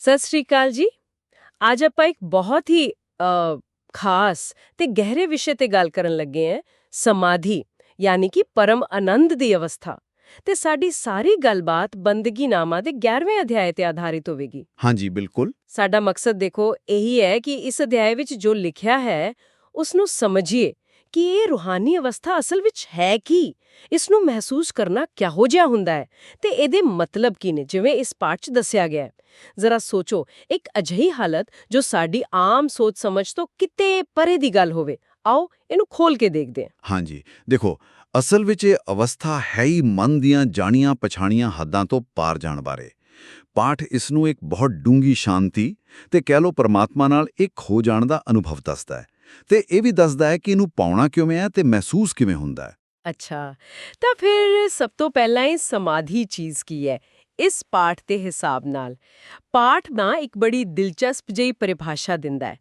ਸਤਿ ਸ੍ਰੀ ਅਕਾਲ ਜੀ। ਅੱਜ ਆਪਾਂ ਇੱਕ ਬਹੁਤ ਹੀ ਖਾਸ ਤੇ ਗਹਿਰੇ ਵਿਸ਼ੇ ਤੇ ਗੱਲ ਕਰਨ ਲੱਗੇ ਹਾਂ ਸਮਾਧੀ ਯਾਨੀ ਕਿ ਪਰਮ ਆਨੰਦ ਦੀ ਅਵਸਥਾ। ਤੇ ਸਾਡੀ ਸਾਰੀ ਗੱਲਬਾਤ ਬੰਦਗੀ ਨਾਮਾ ਦੇ 11ਵੇਂ ਅਧਿਆਇ ਤੇ ਆਧਾਰਿਤ ਹੋਵੇਗੀ। ਹਾਂਜੀ ਬਿਲਕੁਲ। ਸਾਡਾ ਮਕਸਦ ਦੇਖੋ ਇਹੀ ਹੈ ਕਿ ਇਸ ਅਧਿਆਇ ਵਿੱਚ ਜੋ ਲਿਖਿਆ ਹੈ ਉਸ ਨੂੰ ਸਮਝੀਏ ਕਿ ਇਹ ਰੂਹਾਨੀ ਅਵਸਥਾ ਅਸਲ ਵਿੱਚ ਹੈ ਕੀ? ਇਸ ਨੂੰ ਮਹਿਸੂਸ ਕਰਨਾ ਕਿਹੋ ਜਿਹਾ ਹੁੰਦਾ ਹੈ? ਤੇ ਇਹਦੇ ਮਤਲਬ ਕੀ ਨੇ, ਜਿਵੇਂ ਇਸ ਪਾਠ 'ਚ ਦੱਸਿਆ ਗਿਆ ਹੈ। ਜ਼ਰਾ ਸੋਚੋ, ਇੱਕ ਅਜਿਹੀ ਹਾਲਤ ਜੋ ਸਾਡੀ ਆਮ ਸੋਚ ਸਮਝ ਤੋਂ ਕਿਤੇ ਪਰੇ ਦੀ ਗੱਲ ਹੋਵੇ। ਆਓ, ਇਹਨੂੰ ਖੋਲ ਕੇ ਦੇਖਦੇ ਹਾਂ। ਹਾਂਜੀ, ਦੇਖੋ, ਅਸਲ ਵਿੱਚ ਇਹ ਅਵਸਥਾ ਹੈ ਹੀ ਮਨ ਦੀਆਂ ਜਾਣੀਆਂ ਪਛਾਣੀਆਂ ਹੱਦਾਂ ਤੋਂ ਪਾਰ ਜਾਣ ਬਾਰੇ। ਪਾਠ ਇਸ ਨੂੰ ਇੱਕ ਬਹੁਤ ਡੂੰਗੀ ਸ਼ਾਂਤੀ ਤੇ ਕਹਿ ਲੋ ਪਰਮਾਤਮਾ ਨਾਲ ਇੱਕ ਹੋ ਜਾਣ ਦਾ ਅਨੁਭਵ ਦੱਸਦਾ ਹੈ। ਤੇ ਇਹ ਵੀ ਦੱਸਦਾ ਹੈ ਕਿ ਇਹਨੂੰ ਪਾਉਣਾ ਕਿਵੇਂ ਹੈ ਤੇ ਮਹਿਸੂਸ ਕਿਵੇਂ ਹੁੰਦਾ ਹੈ। ਅੱਛਾ ਤਾਂ ਫਿਰ ਸਭ ਤੋਂ ਪਹਿਲਾਂ ਇਹ ਸਮਾਧੀ ਚੀਜ਼ ਕੀ ਹੈ? ਇਸ ਪਾਠ ਦੇ ਹਿਸਾਬ ਨਾਲ। ਪਾਠ ਨਾ ਇੱਕ ਬੜੀ ਦਿਲਚਸਪ ਜਿਹੀ ਪਰਿਭਾਸ਼ਾ ਦਿੰਦਾ ਹੈ।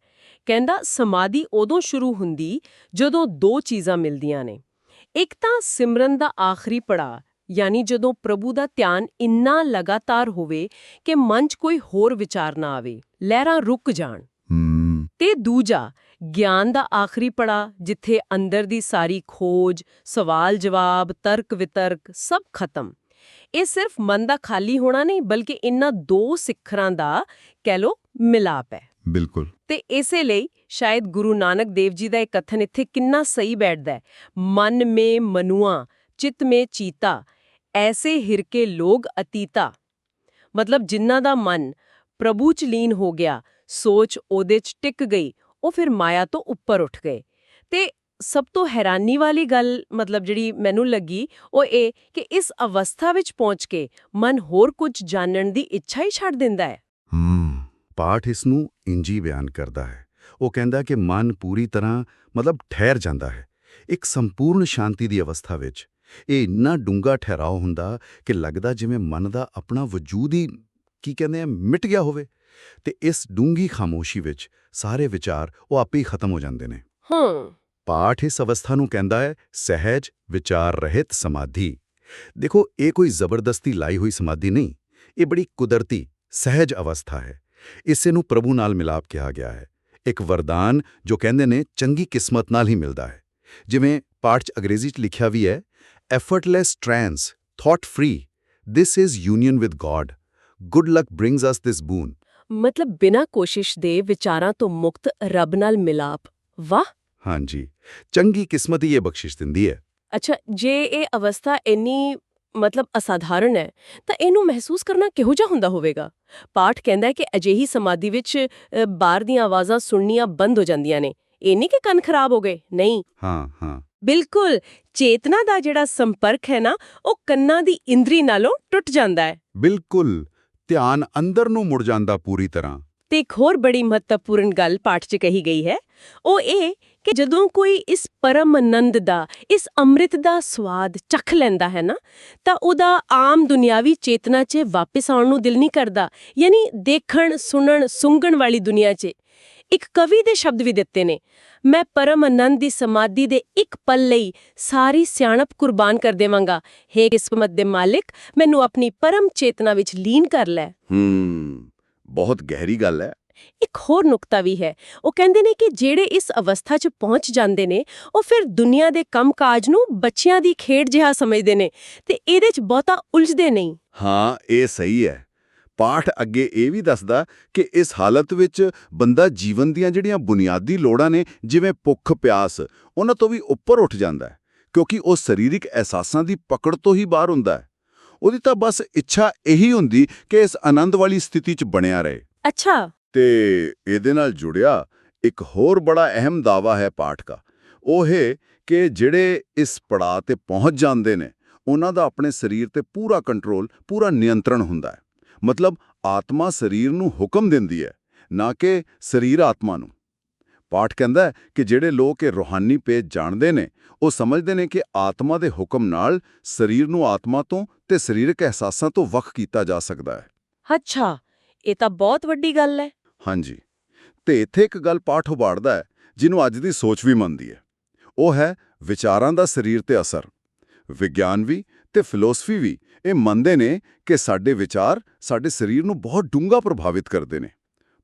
ਕਹਿੰਦਾ ਸਮਾਧੀ ਉਦੋਂ ਸ਼ੁਰੂ ਹੁੰਦੀ ਜਦੋਂ ਦੋ ਚੀਜ਼ਾਂ ਮਿਲਦੀਆਂ ਨੇ। ਇੱਕ ਤਾਂ ਸਿਮਰਨ ਦਾ ਆਖਰੀ ਪੜਾਅ ਯਾਨੀ ਜਦੋਂ ਪ੍ਰਭੂ ਦਾ ਧਿਆਨ ਇੰਨਾ ਲਗਾਤਾਰ ਹੋਵੇ ਕਿ ਮਨ 'ਚ ਕੋਈ ਹੋਰ ਵਿਚਾਰ ਨਾ ਆਵੇ ਲਹਿਰਾਂ ਰੁਕ ਜਾਣ। ਤੇ ਦੂਜਾ ਗਿਆਨ ਦਾ ਆਖਰੀ ਪੜਾ ਜਿੱਥੇ ਅੰਦਰ ਦੀ ਸਾਰੀ ਖੋਜ ਸਵਾਲ ਜਵਾਬ ਤਰਕ ਵਿਤਰਕ ਸਭ ਖਤਮ। ਇਹ ਸਿਰਫ ਮਨ ਦਾ ਖਾਲੀ ਹੋਣਾ ਨਹੀਂ ਬਲਕਿ ਇਨ੍ਹਾਂ ਦੋ ਸਿੱਖਰਾਂ ਦਾ ਕਹਿ ਲੋ ਮਿਲਾਪ ਹੈ। ਬਿਲਕੁਲ। ਤੇ ਇਸੇ ਲਈ ਸ਼ਾਇਦ ਗੁਰੂ ਨਾਨਕ ਦੇਵ ਜੀ ਦਾ ਇਹ ਕਥਨ ਇੱਥੇ ਕਿੰਨਾ ਸਹੀ ਬੈਠਦਾ ਹੈ। ਮਨ ਮੇ ਮਨੁਆ ਚਿਤ ਮੇ ਚੀਤਾ ਐਸੇ ਹਿਰਕੇ ਲੋਗ ਅਤੀਤਾ। ਮਤਲਬ ਜਿਨ੍ਹਾਂ ਦਾ ਮਨ ਪ੍ਰਭੂ ਚ ਲੀਨ ਹੋ ਗਿਆ ਸੋਚ ਉਹਦੇ ਚ ਟਿਕ ਗਈ ਉਹ ਫਿਰ ਮਾਇਆ ਤੋਂ ਉੱਪਰ ਉੱਠ ਗਏ। ਤੇ ਸਭ ਤੋਂ ਹੈਰਾਨੀ ਵਾਲੀ ਗੱਲ, ਮਤਲਬ ਜਿਹੜੀ ਮੈਨੂੰ ਲੱਗੀ, ਉਹ ਇਹ ਕਿ ਇਸ ਅਵਸਥਾ ਵਿੱਚ ਪਹੁੰਚ ਕੇ ਮਨ ਹੋਰ ਕੁਝ ਜਾਣਨ ਦੀ ਇੱਛਾ ਹੀ ਛੱਡ ਦਿੰਦਾ ਹੈ। ਹਮ ਪਾਠ ਇਸ ਨੂੰ ਇੰਜੀ ਬਿਆਨ ਕਰਦਾ ਹੈ। ਉਹ ਕਹਿੰਦਾ ਕਿ ਮਨ ਪੂਰੀ ਤਰ੍ਹਾਂ, ਮਤਲਬ ਠਹਿਰ ਜਾਂਦਾ ਹੈ। ਇੱਕ ਸੰਪੂਰਨ ਸ਼ਾਂਤੀ ਦੀ ਅਵਸਥਾ ਵਿੱਚ ਇਹ ਇੰਨਾ ਡੂੰਗਾ ਠਹਿਰਾਓ ਹੁੰਦਾ ਕਿ ਲੱਗਦਾ ਜਿਵੇਂ ਮਨ ਦਾ ਆਪਣਾ ਵਜੂਦ ਹੀ, ਕੀ ਕਹਿੰਦੇ ਆ, ਮਿਟ ਗਿਆ ਹੋਵੇ। ਤੇ ਇਸ ਡੂੰਗੀ ਖਾਮੋਸ਼ੀ ਵਿੱਚ ਸਾਰੇ ਵਿਚਾਰ ਉਹ ਆਪੇ ਹੀ ਖਤਮ ਹੋ ਜਾਂਦੇ ਨੇ। ਹਾਂ। ਪਾਠ ਇਸ ਅਵਸਥਾ ਨੂੰ ਕਹਿੰਦਾ ਹੈ ਸਹਿਜ ਵਿਚਾਰ ਰਹਿਤ ਸਮਾਧੀ। ਦੇਖੋ ਇਹ ਕੋਈ ਜ਼ਬਰਦਸਤੀ ਲਾਈ ਹੋਈ ਸਮਾਧੀ ਨਹੀਂ ਇਹ ਬੜੀ ਕੁਦਰਤੀ ਸਹਿਜ ਅਵਸਥਾ ਹੈ। ਇਸੇ ਨੂੰ ਪ੍ਰਭੂ ਨਾਲ ਮਿਲਾਪ ਕਿਹਾ ਗਿਆ ਹੈ। ਇੱਕ ਵਰਦਾਨ ਜੋ ਕਹਿੰਦੇ ਨੇ ਚੰਗੀ ਕਿਸਮਤ ਨਾਲ ਹੀ ਮਿਲਦਾ ਹੈ। ਜਿਵੇਂ ਪਾਠ 'ਚ ਅੰਗਰੇਜ਼ੀ 'ਚ ਲਿਖਿਆ ਵੀ ਹੈ effortless trance thought free this is union with god good luck brings us this boon ਮਤਲਬ ਬਿਨਾਂ ਕੋਸ਼ਿਸ਼ ਦੇ ਵਿਚਾਰਾਂ ਤੋਂ ਮੁਕਤ ਰੱਬ ਨਾਲ ਮਿਲਾਪ। ਵਾਹ! ਹਾਂਜੀ। ਚੰਗੀ ਕਿਸਮਤ ਹੀ ਇਹ ਬਖਸ਼ਿਸ਼ ਦਿੰਦੀ ਹੈ। ਅੱਛਾ ਜੇ ਇਹ ਅਵਸਥਾ ਇੰਨੀ ਮਤਲਬ ਅਸਾਧਾਰਨ ਹੈ ਤਾਂ ਇਹਨੂੰ ਮਹਿਸੂਸ ਕਰਨਾ ਕਿਹੋ ਜਿਹਾ ਹੁੰਦਾ ਹੋਵੇਗਾ? ਪਾਠ ਕਹਿੰਦਾ ਹੈ ਕਿ ਅਜਿਹੀ ਸਮਾਧੀ ਵਿੱਚ ਅ, ਬਾਹਰ ਦੀਆਂ ਆਵਾਜ਼ਾਂ ਸੁਣਨੀਆਂ ਬੰਦ ਹੋ ਜਾਂਦੀਆਂ ਨੇ। ਇਹ ਨਹੀਂ ਕਿ ਕੰਨ ਖਰਾਬ ਹੋ ਗਏ ਨਹੀਂ। ਹਾਂ ਹਾਂ। ਬਿਲਕੁਲ! ਚੇਤਨਾ ਦਾ ਜਿਹੜਾ ਸੰਪਰਕ ਹੈ ਨਾ ਉਹ ਕੰਨਾਂ ਦੀ ਇੰਦਰੀ ਨਾਲੋਂ ਟੁੱਟ ਜਾਂਦਾ ਹੈ। ਬਿਲਕੁਲ! ਧਿਆਨ ਅੰਦਰ ਨੂੰ ਮੁੜ ਜਾਂਦਾ ਪੂਰੀ ਤਰ੍ਹਾਂ। ਤੇ ਇੱਕ ਹੋਰ ਬੜੀ ਮਹੱਤਵਪੂਰਨ ਗੱਲ ਪਾਠ 'ਚ ਕਹੀ ਗਈ ਹੈ। ਉਹ ਇਹ ਕਿ ਜਦੋਂ ਕੋਈ ਇਸ ਪਰਮ ਆਨੰਦ ਦਾ, ਇਸ ਅੰਮ੍ਰਿਤ ਦਾ ਸਵਾਦ ਚੱਖ ਲੈਂਦਾ ਹੈ ਨਾ, ਤਾਂ ਉਹਦਾ ਆਮ ਦੁਨਿਆਵੀ ਚੇਤਨਾ 'ਚ ਵਾਪਸ ਆਉਣ ਨੂੰ ਦਿਲ ਨਹੀਂ ਕਰਦਾ। ਯਾਨੀ ਦੇਖਣ, ਸੁਣਨ ਸੁੰਗਣ ਵਾਲੀ ਦੁਨੀਆ 'ਚ। ਇੱਕ ਕਵੀ ਦੇ ਸ਼ਬਦ ਵੀ ਦਿੱਤੇ ਨੇ। ਮੈਂ ਪਰਮ ਆਨੰਦ ਦੀ ਸਮਾਧੀ ਦੇ ਇੱਕ ਪਲ ਲਈ ਸਾਰੀ ਸਿਆਣਪ ਕੁਰਬਾਨ ਕਰ ਦੇਵਾਂਗਾ। ਹੇ ਕਿਸਮਤ ਦੇ ਮਾਲਿਕ ਮੈਨੂੰ ਆਪਣੀ ਪਰਮ ਚੇਤਨਾ ਵਿੱਚ ਲੀਨ ਕਰ ਲੈ। ਹੂੰ ਬਹੁਤ ਗਹਿਰੀ ਗੱਲ ਹੈ। ਇੱਕ ਹੋਰ ਨੁਕਤਾ ਵੀ ਹੈ। ਉਹ ਕਹਿੰਦੇ ਨੇ ਕਿ ਜਿਹੜੇ ਇਸ ਅਵਸਥਾ 'ਚ ਪਹੁੰਚ ਜਾਂਦੇ ਨੇ ਉਹ ਫਿਰ ਦੁਨੀਆ ਦੇ ਕੰਮਕਾਜ ਨੂੰ ਬੱਚਿਆਂ ਦੀ ਖੇਡ ਜਿਹਾ ਸਮਝਦੇ ਨੇ ਤੇ ਇਹਦੇ 'ਚ ਬਹੁਤਾ ਉਲਝਦੇ ਨਹੀਂ। ਹਾਂ ਇਹ ਸਹੀ ਹੈ। ਪਾਠ ਅੱਗੇ ਇਹ ਵੀ ਦੱਸਦਾ ਕਿ ਇਸ ਹਾਲਤ ਵਿੱਚ ਬੰਦਾ ਜੀਵਨ ਦੀਆਂ ਜਿਹੜੀਆਂ ਬੁਨਿਆਦੀ ਲੋੜਾਂ ਨੇ ਜਿਵੇਂ ਭੁੱਖ ਪਿਆਸ ਉਹਨਾਂ ਤੋਂ ਵੀ ਉੱਪਰ ਉੱਠ ਜਾਂਦਾ ਹੈ ਕਿਉਂਕਿ ਉਹ ਸਰੀਰਿਕ ਅਹਿਸਾਸਾਂ ਦੀ ਪਕੜ ਤੋਂ ਹੀ ਬਾਹਰ ਹੁੰਦਾ ਹੈ। ਉਹਦੀ ਤਾਂ ਬਸ ਇੱਛਾ ਇਹੀ ਹੁੰਦੀ ਕਿ ਇਸ ਆਨੰਦ ਵਾਲੀ ਸਥਿਤੀ 'ਚ ਬਣਿਆ ਰਹੇ। ਅੱਛਾ। ਤੇ ਇਹਦੇ ਨਾਲ ਜੁੜਿਆ ਇੱਕ ਹੋਰ ਬੜਾ ਅਹਿਮ ਦਾਵਾ ਹੈ ਪਾਠ ਦਾ। ਉਹ ਹੈ ਕਿ ਜਿਹੜੇ ਇਸ ਪੜਾਅ ਤੇ ਪਹੁੰਚ ਜਾਂਦੇ ਨੇ ਉਹਨਾਂ ਦਾ ਆਪਣੇ ਸਰੀਰ ਤੇ ਪੂਰਾ ਕੰਟਰੋਲ ਪੂਰਾ ਨਿਯੰਤਰਣ ਹੁੰਦਾ ਹੈ। ਮਤਲਬ ਆਤਮਾ ਸਰੀਰ ਨੂੰ ਹੁਕਮ ਦਿੰਦੀ ਹੈ ਨਾ ਕਿ ਸਰੀਰ ਆਤਮਾ ਨੂੰ। ਪਾਠ ਕਹਿੰਦਾ ਕਿ ਜਿਹੜੇ ਲੋਕ ਇਹ ਰੋਹਾਨੀ ਪੇਜ ਜਾਣਦੇ ਨੇ ਉਹ ਸਮਝਦੇ ਨੇ ਕਿ ਆਤਮਾ ਦੇ ਹੁਕਮ ਨਾਲ ਸਰੀਰ ਨੂੰ ਆਤਮਾ ਤੋਂ ਤੇ ਸਰੀਰਕ ਅਹਿਸਾਸਾਂ ਤੋਂ ਵੱਖ ਕੀਤਾ ਜਾ ਸਕਦਾ ਹੈ। ਅੱਛਾ ਇਹ ਤਾਂ ਬਹੁਤ ਵੱਡੀ ਗੱਲ ਹੈ। ਹਾਂਜੀ। ਤੇ ਇੱਥੇ ਇੱਕ ਗੱਲ ਪਾਠ ਉਬਾੜਦਾ ਹੈ ਜਿਹਨੂੰ ਅੱਜ ਦੀ ਸੋਚ ਵੀ ਮੰਨਦੀ ਹੈ। ਉਹ ਹੈ ਵਿਚਾਰਾਂ ਦਾ ਸਰੀਰ ਤੇ ਅਸਰ। ਵਿਗਿਆਨ ਵੀ ਤੇ ਫਿਲਾਸਫੀ ਵੀ ਇਹ ਮੰਨਦੇ ਨੇ ਕਿ ਸਾਡੇ ਵਿਚਾਰ ਸਾਡੇ ਸਰੀਰ ਨੂੰ ਬਹੁਤ ਡੂੰਘਾ ਪ੍ਰਭਾਵਿਤ ਕਰਦੇ ਨੇ।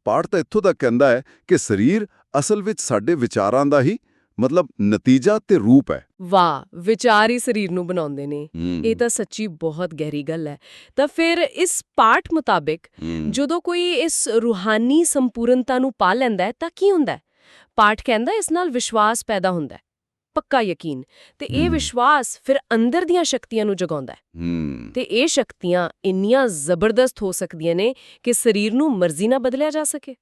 ਪਾਠ ਤਾਂ ਇੱਥੋਂ ਤੱਕ ਕਹਿੰਦਾ ਹੈ ਕਿ ਸਰੀਰ ਅਸਲ ਵਿੱਚ ਸਾਡੇ ਵਿਚਾਰਾਂ ਦਾ ਹੀ ਮਤਲਬ ਨਤੀਜਾ ਤੇ ਰੂਪ ਹੈ। ਵਾਹ ਵਿਚਾਰ ਹੀ ਸਰੀਰ ਨੂੰ ਬਣਾਉਂਦੇ ਨੇ। ਇਹ ਤਾਂ ਸੱਚੀ ਬਹੁਤ ਗਹਿਰੀ ਗੱਲ ਹੈ। ਤਾਂ ਫਿਰ ਇਸ ਪਾਠ ਮੁਤਾਬਿਕ। ਜਦੋਂ ਕੋਈ ਇਸ ਰੂਹਾਨੀ ਸੰਪੂਰਨਤਾ ਨੂੰ ਪਾ ਲੈਂਦਾ ਹੈ ਤਾਂ ਕੀ ਹੁੰਦਾ ਹੈ? ਪਾਠ ਕਹਿੰਦਾ ਇਸ ਨਾਲ ਵਿਸ਼ਵਾਸ ਪੈਦਾ ਹੁੰਦਾ ਹੈ। ਪੱਕਾ ਯਕੀਨ। ਤੇ ਇਹ। ਵਿਸ਼ਵਾਸ ਫਿਰ ਅੰਦਰ ਦੀਆਂ ਸ਼ਕਤੀਆਂ ਨੂੰ ਜਗਾਉਂਦਾ ਹੈ। ਤੇ ਇਹ ਸ਼ਕਤੀਆਂ ਇੰਨੀਆਂ ਜ਼ਬਰਦਸਤ ਹੋ ਸਕਦੀਆਂ ਨੇ ਕਿ ਸਰੀਰ ਨੂੰ ਮਰਜ਼ੀ ਨਾਲ ਬਦਲਿਆ ਜਾ ਸਕੇ।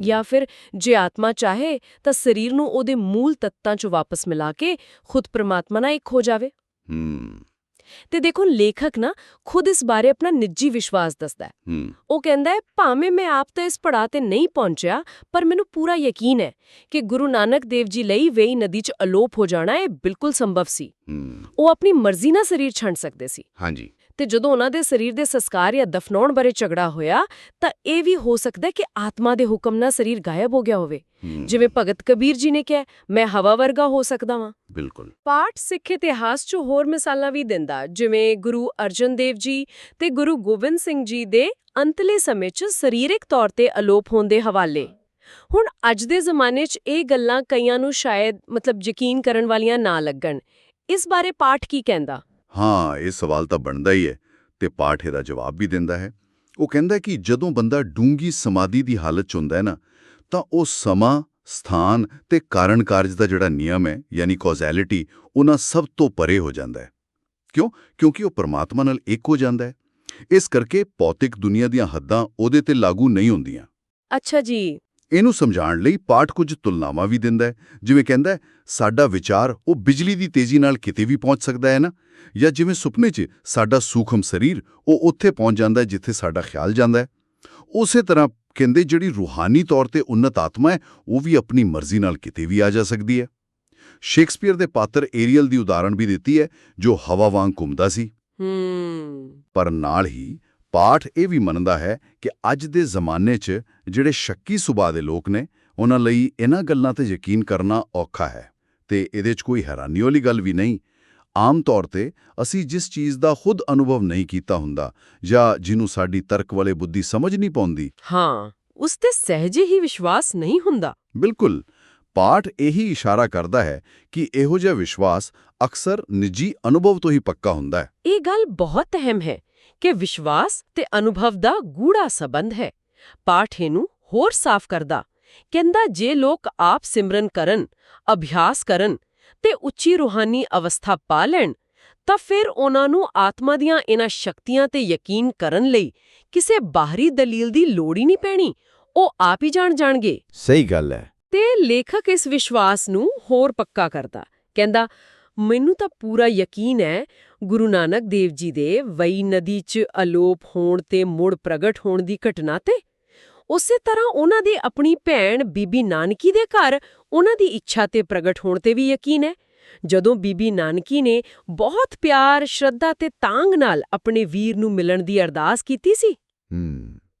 ਜਾਂ ਫਿਰ ਜੇ ਆਤਮਾ ਚਾਹੇ ਤਾਂ ਸਰੀਰ ਨੂੰ ਉਹਦੇ ਮੂਲ ਤੱਤਾਂ 'ਚ ਵਾਪਸ ਮਿਲਾ ਕੇ ਖੁਦ ਪ੍ਰਮਾਤਮਾ ਨਾਲ ਇੱਕ ਹੋ ਜਾਵੇ। ਤੇ ਦੇਖੋ ਲੇਖਕ ਨਾ ਖੁਦ ਇਸ ਬਾਰੇ ਆਪਣਾ ਨਿੱਜੀ ਵਿਸ਼ਵਾਸ ਦੱਸਦਾ ਹੈ। ਉਹ ਕਹਿੰਦਾ ਹੈ ਭਾਵੇਂ ਮੈਂ ਆਪ ਤਾਂ ਇਸ ਪੜਾਅ ਤੇ ਨਹੀਂ ਪਹੁੰਚਿਆ ਪਰ ਮੈਨੂੰ ਪੂਰਾ ਯਕੀਨ ਹੈ ਕਿ ਗੁਰੂ ਨਾਨਕ ਦੇਵ ਜੀ ਲਈ ਵੇਈ ਨਦੀ 'ਚ ਅਲੋਪ ਹੋ ਜਾਣਾ ਇਹ ਬਿਲਕੁਲ ਸੰਭਵ ਸੀ। ਉਹ ਆਪਣੀ ਮਰਜ਼ੀ ਨਾਲ ਸਰੀਰ ਛੱਡ ਸਕਦੇ ਸੀ। ਹਾਂਜੀ। ਤੇ ਜਦੋਂ ਉਹਨਾਂ ਦੇ ਸਰੀਰ ਦੇ ਸੰਸਕਾਰ ਜਾਂ ਦਫਨਾਉਣ ਬਾਰੇ ਝਗੜਾ ਹੋਇਆ ਤਾਂ ਇਹ ਵੀ ਹੋ ਸਕਦਾ ਹੈ ਕਿ ਆਤਮਾ ਦੇ ਹੁਕਮ ਨਾਲ ਸਰੀਰ ਗਾਇਬ ਹੋ ਗਿਆ ਹੋਵੇ। ਜਿਵੇਂ ਭਗਤ ਕਬੀਰ ਜੀ ਨੇ ਕਿਹਾ ਮੈਂ ਹਵਾ ਵਰਗਾ ਹੋ ਸਕਦਾ ਵਾਂ। ਬਿਲਕੁਲ। ਪਾਠ ਸਿੱਖ ਇਤਿਹਾਸ 'ਚ ਹੋਰ ਮਿਸਾਲਾਂ ਵੀ ਦਿੰਦਾ ਜਿਵੇਂ ਗੁਰੂ ਅਰਜਨ ਦੇਵ ਜੀ ਤੇ ਗੁਰੂ ਗੋਬਿੰਦ ਸਿੰਘ ਜੀ ਦੇ ਅੰਤਲੇ ਸਮੇਂ 'ਚ ਸਰੀਰਕ ਤੌਰ ਤੇ ਅਲੋਪ ਹੋਣ ਦੇ ਹਵਾਲੇ। ਹੁਣ ਅੱਜ ਦੇ ਜ਼ਮਾਨੇ 'ਚ ਇਹ ਗੱਲਾਂ ਕਈਆਂ ਨੂੰ ਸ਼ਾਇਦ ਮਤਲਬ ਯਕੀਨ ਕਰਨ ਵਾਲੀਆਂ ਨਾ ਲੱਗਣ। ਇਸ ਬਾਰੇ ਪਾਠ ਕੀ ਕਹਿੰਦਾ? ਹਾਂ ਇਹ ਸਵਾਲ ਤਾਂ ਬਣਦਾ ਹੀ ਹੈ ਤੇ ਪਾਠ ਇਹਦਾ ਜਵਾਬ ਵੀ ਦਿੰਦਾ ਹੈ। ਉਹ ਕਹਿੰਦਾ ਕਿ ਜਦੋਂ ਬੰਦਾ ਡੂੰਗੀ ਸਮਾਧੀ ਦੀ ਹਾਲਤ 'ਚ ਹੁੰਦਾ ਹੈ ਨਾ ਤਾਂ ਉਹ ਸਮਾਂ ਸਥਾਨ ਤੇ ਕਾਰਨ ਕਾਰਜ ਦਾ ਜਿਹੜਾ ਨਿਯਮ ਹੈ ਯਾਨੀ ਕੌਜ਼ੈਲਿਟੀ ਉਹਨਾਂ ਸਭ ਤੋਂ ਪਰੇ ਹੋ ਜਾਂਦਾ ਹੈ। ਕਿਉਂ? ਕਿਉਂਕਿ ਉਹ ਪਰਮਾਤਮਾ ਨਾਲ ਇੱਕ ਹੋ ਜਾਂਦਾ ਹੈ। ਇਸ ਕਰਕੇ ਭੌਤਿਕ ਦੁਨੀਆ ਦੀਆਂ ਹੱਦਾਂ ਉਹਦੇ ਤੇ ਲਾਗੂ ਨਹੀਂ ਹੁੰਦੀਆਂ। ਅੱਛਾ ਜੀ। ਇਹਨੂੰ ਸਮਝਾਉਣ ਲਈ ਪਾਠ ਕੁਝ ਤੁਲਨਾਵਾਂ ਵੀ ਦਿੰਦਾ ਹੈ। ਜਿਵੇਂ ਕਹਿੰਦਾ ਸਾਡਾ ਵਿਚਾਰ ਉਹ ਬਿਜਲੀ ਦੀ ਤੇਜ਼ੀ ਨਾਲ ਕਿਤੇ ਵੀ ਪਹੁੰਚ ਸਕਦਾ ਹੈ ਨਾ? ਜਾਂ ਜਿਵੇਂ ਸੁਪਨੇ 'ਚ ਸਾਡਾ ਸੂਖਮ ਸਰੀਰ ਉਹ ਉੱਥੇ ਪਹੁੰਚ ਜਾਂਦਾ ਜਿੱਥੇ ਸਾਡਾ ਖਿਆਲ ਜਾਂਦਾ ਹੈ। ਉਸੇ ਤਰ੍ਹਾਂ ਕਹਿੰਦੇ ਜਿਹੜੀ ਰੂਹਾਨੀ ਤੌਰ ਤੇ ਉન્નਤ ਆਤਮਾ ਹੈ ਉਹ ਵੀ ਆਪਣੀ ਮਰਜ਼ੀ ਨਾਲ ਕਿਤੇ ਵੀ ਆ ਜਾ ਸਕਦੀ ਹੈ। ਸ਼ੇਕਸਪੀਅਰ ਦੇ ਪਾਤਰ ਏਰੀਅਲ ਦੀ ਉਦਾਹਰਣ ਵੀ ਦਿੱਤੀ ਹੈ ਜੋ ਹਵਾ ਵਾਂਗ ਘੁੰਮਦਾ ਸੀ। ਪਰ ਨਾਲ ਹੀ ਪਾਠ ਇਹ ਵੀ ਮੰਨਦਾ ਹੈ ਕਿ ਅੱਜ ਦੇ ਜ਼ਮਾਨੇ 'ਚ ਜਿਹੜੇ ਸ਼ੱਕੀ ਸੁਭਾਅ ਦੇ ਲੋਕ ਨੇ ਉਹਨਾਂ ਲਈ ਇਹਨਾਂ ਗੱਲਾਂ ਤੇ ਯਕੀਨ ਕਰਨਾ ਔਖਾ ਹੈ ਤੇ ਇਹਦੇ 'ਚ ਕੋਈ ਹੈਰਾਨੀ ਵਾਲੀ ਗੱਲ ਵੀ ਨਹੀਂ ਆਮ ਤੌਰ ਤੇ ਅਸੀਂ ਜਿਸ ਚੀਜ਼ ਦਾ ਖੁਦ ਅਨੁਭਵ ਨਹੀਂ ਕੀਤਾ ਹੁੰਦਾ ਜਾਂ ਜਿਹਨੂੰ ਸਾਡੀ ਤਰਕ ਵਾਲੇ ਬੁੱਧੀ ਸਮਝ ਨਹੀਂ ਪਾਉਂਦੀ। ਹਾਂ ਉਸ ਤੇ ਸਹਿਜੇ ਹੀ ਵਿਸ਼ਵਾਸ ਨਹੀਂ ਹੁੰਦਾ। ਬਿਲਕੁਲ। ਪਾਠ ਇਹੀ ਇਸ਼ਾਰਾ ਕਰਦਾ ਹੈ ਕਿ ਇਹੋ ਜਿਹਾ ਵਿਸ਼ਵਾਸ ਅਕਸਰ ਨਿੱਜੀ ਅਨੁਭਵ ਤੋਂ ਹੀ ਪੱਕਾ ਹੁੰਦਾ ਹੈ। ਇਹ ਗੱਲ ਬਹੁਤ ਅਹਿਮ ਹੈ ਕਿ ਵਿਸ਼ਵਾਸ ਤੇ ਅਨੁਭਵ ਦਾ ਗੂੜਾ ਸਬੰਧ ਹੈ। ਪਾਠ ਇਹਨੂੰ ਹੋਰ ਸਾਫ਼ ਕਰਦਾ ਕਹਿੰਦਾ ਜੇ ਲੋਕ ਆਪ ਸਿਮਰਨ ਕਰਨ ਅਭਿਆਸ ਕਰਨ ਤੇ ਉੱਚੀ ਰੂਹਾਨੀ ਅਵਸਥਾ ਪਾ ਲੈਣ ਤਾਂ ਫਿਰ ਉਹਨਾਂ ਨੂੰ ਆਤਮਾ ਦੀਆਂ ਇਹਨਾਂ ਸ਼ਕਤੀਆਂ ਤੇ ਯਕੀਨ ਕਰਨ ਲਈ ਕਿਸੇ ਬਾਹਰੀ ਦਲੀਲ ਦੀ ਲੋੜ ਹੀ ਨਹੀਂ ਪੈਣੀ ਉਹ ਆਪ ਹੀ ਜਾਣ ਜਾਣਗੇ। ਸਹੀ ਗੱਲ ਹੈ। ਤੇ ਲੇਖਕ ਇਸ ਵਿਸ਼ਵਾਸ ਨੂੰ ਹੋਰ ਪੱਕਾ ਕਰਦਾ ਕਹਿੰਦਾ ਮੈਨੂੰ ਤਾਂ ਪੂਰਾ ਯਕੀਨ ਹੈ ਗੁਰੂ ਨਾਨਕ ਦੇਵ ਜੀ ਦੇ ਵਈ ਨਦੀ 'ਚ ਅਲੋਪ ਹੋਣ ਤੇ ਮੁੜ ਪ੍ਰਗਟ ਹੋਣ ਦੀ ਘਟਨਾ ਤੇ ਉਸੇ ਤਰ੍ਹਾਂ ਉਹਨਾਂ ਦੀ ਆਪਣੀ ਭੈਣ ਬੀਬੀ ਨਾਨਕੀ ਦੇ ਘਰ ਉਹਨਾਂ ਦੀ ਇੱਛਾ ਤੇ ਪ੍ਰਗਟ ਹੋਣ ਤੇ ਵੀ ਯਕੀਨ ਹੈ। ਜਦੋਂ ਬੀਬੀ ਨਾਨਕੀ ਨੇ ਬਹੁਤ ਪਿਆਰ ਸ਼ਰਧਾ ਤੇ ਤਾਂਗ ਨਾਲ ਆਪਣੇ ਵੀਰ ਨੂੰ ਮਿਲਣ ਦੀ ਅਰਦਾਸ ਕੀਤੀ ਸੀ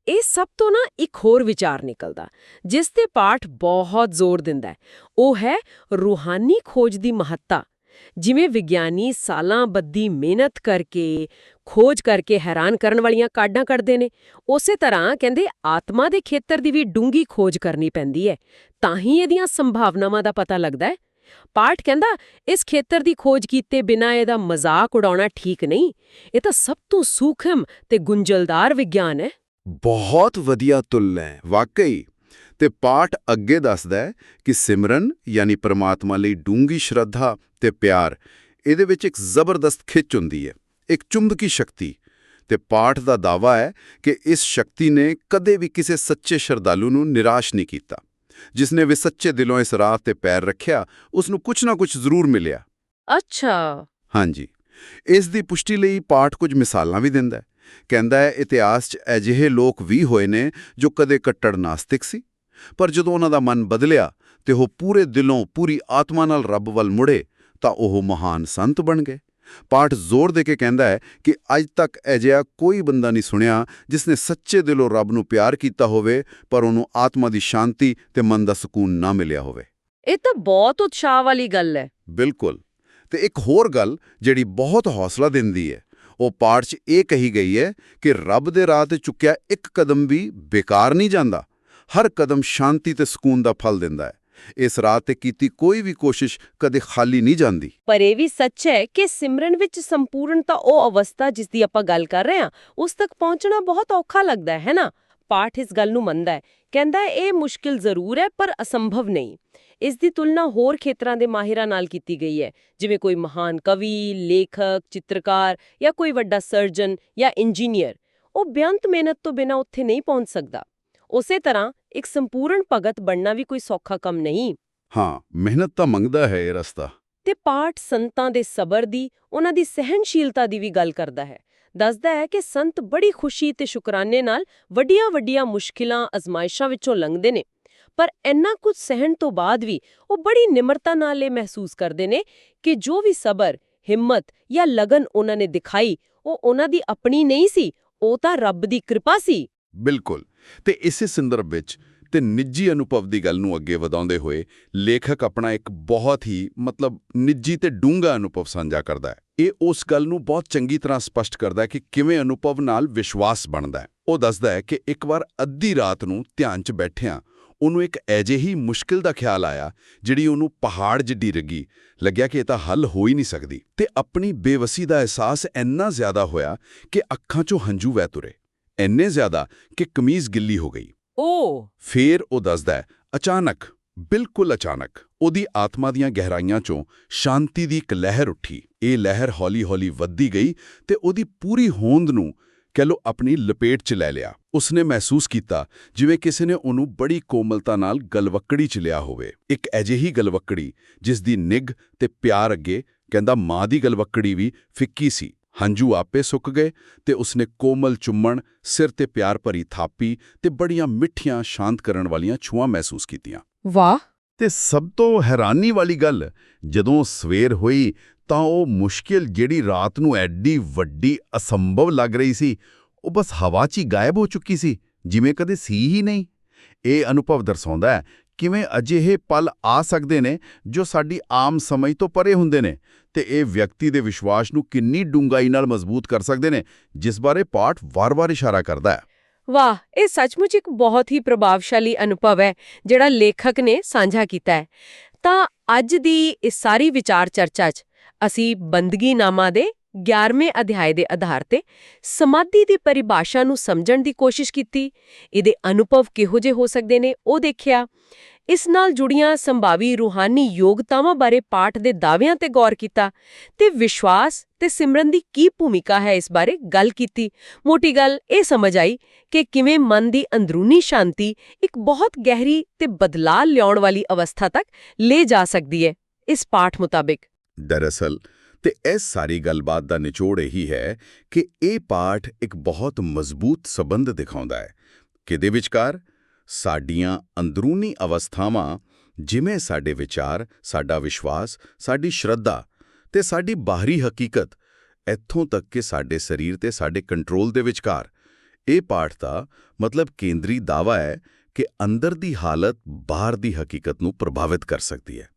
ਇਹ ਸਭ ਤੋਂ ਨਾ ਇੱਕ ਹੋਰ ਵਿਚਾਰ ਨਿਕਲਦਾ ਜਿਸ ਤੇ ਪਾਠ ਬਹੁਤ ਜ਼ੋਰ ਦਿੰਦਾ ਹੈ। ਉਹ ਹੈ ਰੂਹਾਨੀ ਖੋਜ ਦੀ ਮਹੱਤਤਾ। ਜਿਵੇਂ ਵਿਗਿਆਨੀ ਸਾਲਾਂ ਬੱਦੀ ਮਿਹਨਤ ਕਰਕੇ, ਖੋਜ ਕਰਕੇ ਹੈਰਾਨ ਕਰਨ ਵਾਲੀਆਂ ਕਾਢਾਂ ਕੱਢਦੇ ਨੇ, ਉਸੇ ਤਰ੍ਹਾਂ ਕਹਿੰਦੇ ਆਤਮਾ ਦੇ ਖੇਤਰ ਦੀ ਵੀ ਡੂੰਗੀ ਖੋਜ ਕਰਨੀ ਪੈਂਦੀ ਹੈ ਤਾਂ ਹੀ ਇਹਦੀਆਂ ਸੰਭਾਵਨਾਵਾਂ ਦਾ ਪਤਾ ਲੱਗਦਾ ਹੈ ਪਾਠ ਕਹਿੰਦਾ, ਇਸ ਖੇਤਰ ਦੀ ਖੋਜ ਕੀਤੇ ਬਿਨਾਂ ਇਹਦਾ ਮਜ਼ਾਕ ਉਡਾਉਣਾ ਠੀਕ ਨਹੀਂ, ਇਹ ਤਾਂ ਸਭ ਤੋਂ ਸੂਖਮ ਤੇ ਗੁੰਝਲਦਾਰ ਵਿਗਿਆਨ ਹੈ ਬਹੁਤ ਵਧੀਆ ਤੁਲਨਾ ਹੈ ਵਾਕਈ। ਤੇ ਪਾਠ ਅੱਗੇ ਦੱਸਦਾ ਹੈ ਕਿ ਸਿਮਰਨ ਯਾਨੀ ਪ੍ਰਮਾਤਮਾ ਲਈ ਡੂੰਗੀ ਸ਼ਰਧਾ ਤੇ ਪਿਆਰ ਇਹਦੇ ਵਿੱਚ ਇੱਕ ਜ਼ਬਰਦਸਤ ਖਿੱਚ ਹੁੰਦੀ ਹੈ ਇੱਕ ਚੁੰਬਕੀ ਸ਼ਕਤੀ। ਤੇ ਪਾਠ ਦਾ ਦਾਵਾ ਹੈ ਕਿ ਇਸ ਸ਼ਕਤੀ ਨੇ ਕਦੇ ਵੀ ਕਿਸੇ ਸੱਚੇ ਸ਼ਰਧਾਲੂ ਨੂੰ ਨਿਰਾਸ਼ ਨਹੀਂ ਕੀਤਾ। ਜਿਸਨੇ ਵੀ ਸੱਚੇ ਦਿਲੋਂ ਇਸ ਰਾਹ ਤੇ ਪੈਰ ਰੱਖਿਆ ਉਸ ਨੂੰ ਕੁਝ ਨਾ ਕੁਝ ਜ਼ਰੂਰ ਮਿਲਿਆ। ਅੱਛਾ। ਹਾਂਜੀ। ਇਸ ਦੀ ਪੁਸ਼ਟੀ ਲਈ ਪਾਠ ਕੁਝ ਮਿਸਾਲਾਂ ਵੀ ਦਿੰਦਾ ਹੈ। ਕਹਿੰਦਾ ਹੈ ਇਤਿਹਾਸ 'ਚ ਅਜਿਹੇ ਲੋਕ ਵੀ ਹੋਏ ਨੇ ਜੋ ਕਦੇ ਕੱਟੜ ਨਾਸਤਿਕ ਸੀ। ਪਰ ਜਦੋਂ ਉਹਨਾਂ ਦਾ ਮਨ ਬਦਲਿਆ ਤੇ ਉਹ ਪੂਰੇ ਦਿਲੋਂ ਪੂਰੀ ਆਤਮਾ ਨਾਲ ਰੱਬ ਵੱਲ ਮੁੜੇ ਤਾਂ ਉਹ ਮਹਾਨ ਸੰਤ ਬਣ ਗਏ। ਪਾਠ ਜ਼ੋਰ ਦੇ ਕੇ ਕਹਿੰਦਾ ਹੈ ਕਿ ਅੱਜ ਤੱਕ ਅਜਿਹਾ ਕੋਈ ਬੰਦਾ ਨਹੀਂ ਸੁਣਿਆ ਜਿਸ ਨੇ ਸੱਚੇ ਦਿਲੋਂ ਰੱਬ ਨੂੰ ਪਿਆਰ ਕੀਤਾ ਹੋਵੇ ਪਰ ਉਹਨੂੰ ਆਤਮਾ ਦੀ ਸ਼ਾਂਤੀ ਤੇ ਮਨ ਦਾ ਸਕੂਨ ਨਾ ਮਿਲਿਆ ਹੋਵੇ। ਇਹ ਤਾਂ ਬਹੁਤ ਉਤਸ਼ਾਹ ਵਾਲੀ ਗੱਲ ਹੈ। ਬਿਲਕੁਲ। ਤੇ ਇੱਕ ਹੋਰ ਗੱਲ ਜਿਹੜੀ ਬਹੁਤ ਹੌਸਲਾ ਦਿੰਦੀ ਹੈ ਉਹ ਪਾਠ 'ਚ ਇਹ ਕਹੀ ਗਈ ਹੈ ਕਿ ਰੱਬ ਦੇ ਰਾਹ ਤੇ ਚੁੱਕਿਆ ਇੱਕ ਕਦਮ ਵੀ ਬੇਕਾਰ ਨਹੀਂ ਜਾਂਦਾ। ਹਰ ਕਦਮ ਸ਼ਾਂਤੀ ਤੇ ਸਕੂਨ ਦਾ ਫਲ ਦਿੰਦਾ ਹੈ। ਇਸ ਰਾਹ ਤੇ ਕੀਤੀ ਕੋਈ ਵੀ ਕੋਸ਼ਿਸ਼ ਕਦੇ ਖਾਲੀ ਨਹੀਂ ਜਾਂਦੀ। ਪਰ ਇਹ ਵੀ ਸੱਚ ਹੈ ਕਿ ਸਿਮਰਨ ਵਿੱਚ ਸੰਪੂਰਨਤਾ ਉਹ ਅਵਸਥਾ ਜਿਸ ਦੀ ਆਪਾਂ ਗੱਲ ਕਰ ਰਹੇ ਹਾਂ, ਉਸ ਤੱਕ ਪਹੁੰਚਣਾ ਬਹੁਤ ਔਖਾ ਲੱਗਦਾ ਹੈ ਨਾ? ਪਾਠ ਇਸ ਗੱਲ ਨੂੰ ਮੰਨਦਾ ਹੈ, ਕਹਿੰਦਾ ਇਹ ਮੁਸ਼ਕਿਲ ਜ਼ਰੂਰ ਹੈ, ਪਰ ਅਸੰਭਵ ਨਹੀਂ। ਇਸ ਦੀ ਤੁਲਨਾ ਹੋਰ ਖੇਤਰਾਂ ਦੇ ਮਾਹਿਰਾਂ ਨਾਲ ਕੀਤੀ ਗਈ ਹੈ, ਜਿਵੇਂ ਕੋਈ ਮਹਾਨ ਕਵੀ, ਲੇਖਕ, ਚਿੱਤਰਕਾਰ ਜਾਂ ਕੋਈ ਵੱਡਾ ਸਰਜਨ ਜਾਂ ਇੰਜੀਨੀਅਰ। ਉਹ ਬੇਅੰਤ ਮਿਹਨਤ ਤੋਂ ਬਿਨਾਂ ਉੱਥੇ ਨਹੀਂ ਪਹੁੰਚ ਸਕਦਾ। ਉਸੇ ਤਰ੍ਹਾਂ ਇੱਕ ਸੰਪੂਰਨ ਭਗਤ ਬਣਨਾ ਵੀ ਕੋਈ ਸੌਖਾ ਕੰਮ ਨਹੀਂ। ਹਾਂ ਮਿਹਨਤ ਤਾਂ ਮੰਗਦਾ ਹੈ ਇਹ ਰਸਤਾ। ਤੇ ਪਾਠ ਸੰਤਾਂ ਦੇ ਸਬਰ ਦੀ ਉਹਨਾਂ ਦੀ ਸਹਿਨਸ਼ੀਲਤਾ ਦੀ ਵੀ ਗੱਲ ਕਰਦਾ ਹੈ। ਦੱਸਦਾ ਹੈ ਕਿ ਸੰਤ ਬੜੀ ਖੁਸ਼ੀ ਤੇ ਸ਼ੁਕਰਾਨੇ ਨਾਲ ਵੱਡੀਆਂ-ਵੱਡੀਆਂ ਮੁਸ਼ਕਿਲਾਂ ਅਜ਼ਮਾਇਸ਼ਾਂ ਵਿੱਚੋਂ ਲੰਘਦੇ ਨੇ। ਪਰ ਇੰਨਾ ਕੁਝ ਸਹਿਣ ਤੋਂ ਬਾਅਦ ਵੀ ਉਹ ਬੜੀ ਨਿਮਰਤਾ ਨਾਲ ਇਹ ਮਹਿਸੂਸ ਕਰਦੇ ਨੇ ਕਿ ਜੋ ਵੀ ਸਬਰ ਹਿੰਮਤ ਜਾਂ ਲਗਨ ਉਹਨਾਂ ਨੇ ਦਿਖਾਈ ਉਹ ਉਹਨਾਂ ਦੀ ਆਪਣੀ ਨਹੀਂ ਸੀ ਉਹ ਤਾਂ ਰੱਬ ਦੀ ਕਿਰਪਾ ਸੀ। ਬਿਲਕੁਲ। ਤੇ ਇਸੇ ਸੰਦਰਭ ਵਿੱਚ ਤੇ ਨਿੱਜੀ ਅਨੁਭਵ ਦੀ ਗੱਲ ਨੂੰ ਅੱਗੇ ਵਧਾਉਂਦੇ ਹੋਏ ਲੇਖਕ ਆਪਣਾ ਇੱਕ ਬਹੁਤ ਹੀ ਮਤਲਬ ਨਿੱਜੀ ਤੇ ਡੂੰਘਾ ਅਨੁਭਵ ਸਾਂਝਾ ਕਰਦਾ ਹੈ। ਇਹ ਉਸ ਗੱਲ ਨੂੰ ਬਹੁਤ ਚੰਗੀ ਤਰ੍ਹਾਂ ਸਪਸ਼ਟ ਕਰਦਾ ਹੈ ਕਿ ਕਿਵੇਂ ਅਨੁਭਵ ਨਾਲ ਵਿਸ਼ਵਾਸ ਬਣਦਾ ਹੈ। ਉਹ ਦੱਸਦਾ ਹੈ ਕਿ ਇੱਕ ਵਾਰ ਅੱਧੀ ਰਾਤ ਨੂੰ ਧਿਆਨ 'ਚ ਬੈਠਿਆਂ ਉਹਨੂੰ ਇੱਕ ਅਜਿਹੀ ਮੁਸ਼ਕਿਲ ਦਾ ਖਿਆਲ ਆਇਆ ਜਿਹੜੀ ਉਹਨੂੰ ਪਹਾੜ ਜਿੱਡੀ ਲੱਗੀ ਲੱਗਿਆ ਕਿ ਇਹ ਤਾਂ ਹੱਲ ਹੋ ਹੀ ਨਹੀਂ ਸਕਦੀ। ਤੇ ਆਪਣੀ ਬੇਵਸੀ ਦਾ ਅਹਿਸਾਸ ਇੰਨਾ ਜ਼ਿਆਦਾ ਹੋਇਆ ਕਿ ਅੱਖਾਂ 'ਚੋਂ ਹੰਝੂ ਵਹਿ ਤੁਰੇ। ਇੰਨੇ ਜ਼ਿਆਦਾ ਕਿ ਕਮੀਜ਼ ਗਿੱਲੀ ਹੋ ਗਈ। ਓ। ਫੇਰ ਉਹ ਦੱਸਦਾ ਹੈ ਅਚਾਨਕ ਬਿਲਕੁਲ ਅਚਾਨਕ ਉਹਦੀ ਆਤਮਾ ਦੀਆਂ ਗਹਿਰਾਈਆਂ 'ਚੋਂ ਸ਼ਾਂਤੀ ਦੀ ਇੱਕ ਲਹਿਰ ਉੱਠੀ। ਇਹ ਲਹਿਰ ਹੌਲੀ-ਹੌਲੀ ਵੱਧਦੀ ਗਈ ਤੇ ਉਹਦੀ ਪੂਰੀ ਹੋਂਦ ਨੂੰ ਕਹਿ ਲੋ ਆਪਣੀ ਲਪੇਟ 'ਚ ਲੈ ਲਿਆ। ਉਸਨੇ ਮਹਿਸੂਸ ਕੀਤਾ ਜਿਵੇਂ ਕਿਸੇ ਨੇ ਉਹਨੂੰ ਬੜੀ ਕੋਮਲਤਾ ਨਾਲ ਗਲਵੱਕੜੀ 'ਚ ਲਿਆ ਹੋਵੇ। ਇੱਕ ਅਜਿਹੀ ਗਲਵੱਕੜੀ ਜਿਸ ਦੀ ਨਿੱਘ ਤੇ ਪਿਆਰ ਅੱਗੇ ਕਹਿੰਦਾ ਮਾਂ ਦੀ ਗਲਵੱਕੜੀ ਵੀ ਫਿੱਕੀ ਸੀ। ਹੰਝੂ ਆਪੇ ਸੁੱਕ ਗਏ ਤੇ ਉਸਨੇ ਕੋਮਲ ਚੁੰਮਣ ਸਿਰ ਤੇ ਪਿਆਰ ਭਰੀ ਥਾਪੀ ਤੇ ਬੜੀਆਂ ਮਿੱਠੀਆਂ ਸ਼ਾਂਤ ਕਰਨ ਵਾਲੀਆਂ ਛੂਆਂ ਮਹਿਸੂਸ ਕੀਤੀਆਂ। ਵਾਹ! ਤੇ ਸਭ ਤੋਂ ਹੈਰਾਨੀ ਵਾਲੀ ਗੱਲ ਜਦੋਂ ਸਵੇਰ ਹੋਈ ਤਾਂ ਉਹ ਮੁਸ਼ਕਿਲ ਜਿਹੜੀ ਰਾਤ ਨੂੰ ਐਡੀ ਵੱਡੀ ਅਸੰਭਵ ਲੱਗ ਰਹੀ ਸੀ ਉਹ ਬਸ ਹਵਾ 'ਚ ਹੀ ਗਾਇਬ ਹੋ ਚੁੱਕੀ ਸੀ ਜਿਵੇਂ ਕਦੇ ਸੀ ਹੀ ਨਹੀਂ। ਇਹ ਅਨੁਭਵ ਦਰਸਾਉਂਦਾ ਹੈ ਕਿਵੇਂ ਅਜਿਹੇ ਪਲ ਆ ਸਕਦੇ ਨੇ ਜੋ ਸਾਡੀ ਆਮ ਸਮਝ ਤੋਂ ਪਰੇ ਹੁੰਦੇ ਨੇ। ਤੇ ਇਹ ਵਿਅਕਤੀ ਦੇ ਵਿਸ਼ਵਾਸ ਨੂੰ ਕਿੰਨੀ ਡੂੰਘਾਈ ਨਾਲ ਮਜ਼ਬੂਤ ਕਰ ਸਕਦੇ ਨੇ, ਜਿਸ ਬਾਰੇ ਪਾਠ ਵਾਰ-ਵਾਰ ਇਸ਼ਾਰਾ ਕਰਦਾ ਹੈ। ਵਾਹ! ਇਹ ਸੱਚਮੁੱਚ ਇੱਕ ਬਹੁਤ ਹੀ ਪ੍ਰਭਾਵਸ਼ਾਲੀ ਅਨੁਭਵ ਹੈ, ਜਿਹੜਾ ਲੇਖਕ ਨੇ ਸਾਂਝਾ ਕੀਤਾ ਹੈ। ਤਾਂ ਅੱਜ ਦੀ ਇਸ ਸਾਰੀ ਵਿਚਾਰ ਚਰਚਾ 'ਚ ਅਸੀਂ ਬੰਦਗੀਨਾਮਾ ਦੇ 11ਵੇਂ ਅਧਿਆਏ ਦੇ ਆਧਾਰ ਤੇ ਸਮਾਧੀ ਦੀ ਪਰਿਭਾਸ਼ਾ ਨੂੰ ਸਮਝਣ ਦੀ ਕੋਸ਼ਿਸ਼ ਕੀਤੀ, ਇਹਦੇ ਅਨੁਭਵ ਕਿਹੋ ਜਿਹੇ ਹੋ ਸਕਦੇ ਨੇ ਉਹ ਦੇਖਿਆ। ਇਸ ਨਾਲ ਜੁੜੀਆਂ ਸੰਭਾਵੀ ਰੂਹਾਨੀ ਯੋਗਤਾਵਾਂ ਬਾਰੇ ਪਾਠ ਦੇ ਦਾਅਵਿਆਂ ਤੇ ਗੌਰ ਕੀਤਾ ਤੇ ਵਿਸ਼ਵਾਸ ਤੇ ਸਿਮਰਨ ਦੀ ਕੀ ਭੂਮਿਕਾ ਹੈ ਇਸ ਬਾਰੇ ਗੱਲ ਕੀਤੀ। ਮੋਟੀ ਗੱਲ ਇਹ ਸਮਝ ਆਈ ਕਿ ਕਿਵੇਂ ਮਨ ਦੀ ਅੰਦਰੂਨੀ ਸ਼ਾਂਤੀ ਇੱਕ ਬਹੁਤ ਗਹਿਰੀ ਤੇ ਬਦਲਾਅ ਲਿਆਉਣ ਵਾਲੀ ਅਵਸਥਾ ਤੱਕ ਲੈ ਜਾ ਸਕਦੀ ਹੈ, ਇਸ ਪਾਠ ਮੁਤਾਬਿਕ। ਦਰਅਸਲ, ਤੇ ਇਸ ਸਾਰੀ ਗੱਲਬਾਤ ਦਾ ਨਿਚੋੜ ਇਹੀ ਹੈ ਕਿ ਇਹ ਪਾਠ ਇੱਕ ਬਹੁਤ ਮਜ਼ਬੂਤ ਸਬੰਧ ਦਿਖਾਉਂਦਾ ਹੈ। ਕਿਦੇ ਵਿਚਕਾਰ? ਸਾਡੀਆਂ ਅੰਦਰੂਨੀ ਅਵਸਥਾਵਾਂ, ਜਿਵੇਂ ਸਾਡੇ ਵਿਚਾਰ, ਸਾਡਾ ਵਿਸ਼ਵਾਸ, ਸਾਡੀ ਸ਼ਰਧਾ ਤੇ ਸਾਡੀ ਬਾਹਰੀ ਹਕੀਕਤ, ਇੱਥੋਂ ਤੱਕ ਕਿ ਸਾਡੇ ਸਰੀਰ ਤੇ ਸਾਡੇ ਕੰਟਰੋਲ ਦੇ ਵਿਚਕਾਰ। ਇਹ ਪਾਠ ਦਾ ਮਤਲਬ ਕੇਂਦਰੀ ਦਾਵਾ ਹੈ ਕਿ ਅੰਦਰ ਦੀ ਹਾਲਤ ਬਾਹਰ ਦੀ ਹਕੀਕਤ ਨੂੰ ਪ੍ਰਭਾਵਿਤ ਕਰ ਸਕਦੀ ਹੈ।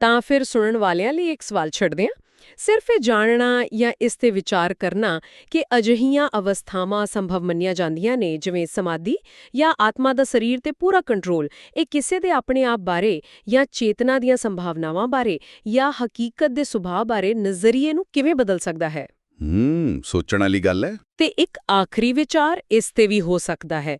ਤਾਂ ਫਿਰ ਸੁਣਨ ਵਾਲਿਆਂ ਲਈ ਇੱਕ ਸਵਾਲ ਛੱਡਦੇ ਹਾਂ। ਸਿਰਫ ਇਹ ਜਾਣਨਾ ਜਾਂ ਇਸ ਤੇ ਵਿਚਾਰ ਕਰਨਾ ਕਿ ਅਜਿਹੀਆਂ ਅਵਸਥਾਵਾਂ ਸੰਭਵ ਮੰਨੀਆਂ ਜਾਂਦੀਆਂ ਨੇ ਜਿਵੇਂ ਸਮਾਧੀ ਜਾਂ ਆਤਮਾ ਦਾ ਸਰੀਰ ਤੇ ਪੂਰਾ ਕੰਟਰੋਲ ਇਹ ਕਿਸੇ ਦੇ ਆਪਣੇ ਆਪ ਬਾਰੇ ਜਾਂ ਚੇਤਨਾ ਦੀਆਂ ਸੰਭਾਵਨਾਵਾਂ ਬਾਰੇ ਜਾਂ ਹਕੀਕਤ ਦੇ ਸੁਭਾਅ ਬਾਰੇ ਨਜ਼ਰੀਏ ਨੂੰ ਕਿਵੇਂ ਬਦਲ ਸਕਦਾ ਹੈ? ਹੂੰ ਸੋਚਣ ਵਾਲੀ ਗੱਲ ਹੈ। ਤੇ ਇੱਕ ਆਖਰੀ ਵਿਚਾਰ ਇਸ ਤੇ ਵੀ ਹੋ ਸਕਦਾ ਹੈ।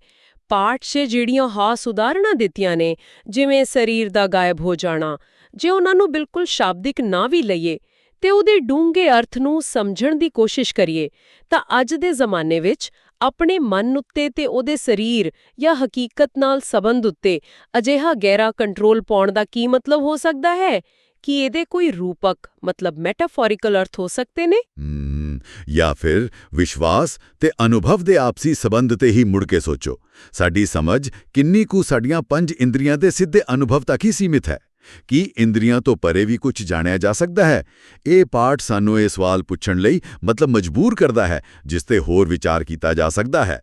ਪਾਠ 'ਚ ਜਿਹੜੀਆਂ ਹਾਸ ਉਦਾਹਰਣਾਂ ਦਿੱਤੀਆਂ ਨੇ ਜਿਵੇਂ ਸਰੀਰ ਦਾ ਗਾਇਬ ਹੋ ਜਾਣਾ ਜੇ ਉਹਨਾਂ ਨੂੰ ਬਿਲਕੁਲ ਸ਼ਾਬਦਿਕ ਨਾ ਵੀ ਲਈਏ ਤੇ ਉਹਦੇ ਡੂੰਘੇ ਅਰਥ ਨੂੰ ਸਮਝਣ ਦੀ ਕੋਸ਼ਿਸ਼ ਕਰੀਏ, ਤਾਂ ਅੱਜ ਦੇ ਜ਼ਮਾਨੇ ਵਿੱਚ ਆਪਣੇ ਮਨ ਉੱਤੇ ਤੇ ਉਹਦੇ ਸਰੀਰ ਜਾਂ ਹਕੀਕਤ ਨਾਲ ਸੰਬੰਧ ਉੱਤੇ ਅਜਿਹਾ ਗਹਿਰਾ ਕੰਟਰੋਲ ਪਾਉਣ ਦਾ ਕੀ ਮਤਲਬ ਹੋ ਸਕਦਾ ਹੈ? ਕਿ ਇਹਦੇ ਕੋਈ ਰੂਪਕ, ਮਤਲਬ ਮੈਟਾਫੋਰਿਕਲ ਅਰਥ ਹੋ ਸਕਦੇ ਨੇ? ਜਾਂ ਫਿਰ ਵਿਸ਼ਵਾਸ ਤੇ ਅਨੁਭਵ ਦੇ ਆਪਸੀ ਸਬੰਧ ਤੇ ਹੀ ਮੁੜ ਕੇ ਸੋਚੋ। ਸਾਡੀ ਸਮਝ ਕਿੰਨੀ ਕੁ ਸਾਡੀਆਂ ਪੰਜ ਇੰਦਰੀਆਂ ਦੇ ਸਿੱਧੇ ਅਨੁਭਵ ਤੱਕ ਹੀ ਸੀਮਿਤ ਹੈ। ਕੀ ਇੰਦਰੀਆਂ ਤੋਂ ਪਰੇ ਵੀ ਕੁਝ ਜਾਣਿਆ ਜਾ ਸਕਦਾ ਹੈ? ਇਹ ਪਾਠ ਸਾਨੂੰ ਇਹ ਸਵਾਲ ਪੁੱਛਣ ਲਈ ਮਤਲਬ ਮਜਬੂਰ ਕਰਦਾ ਹੈ, ਜਿਸ ਤੇ ਹੋਰ ਵਿਚਾਰ ਕੀਤਾ ਜਾ ਸਕਦਾ ਹੈ।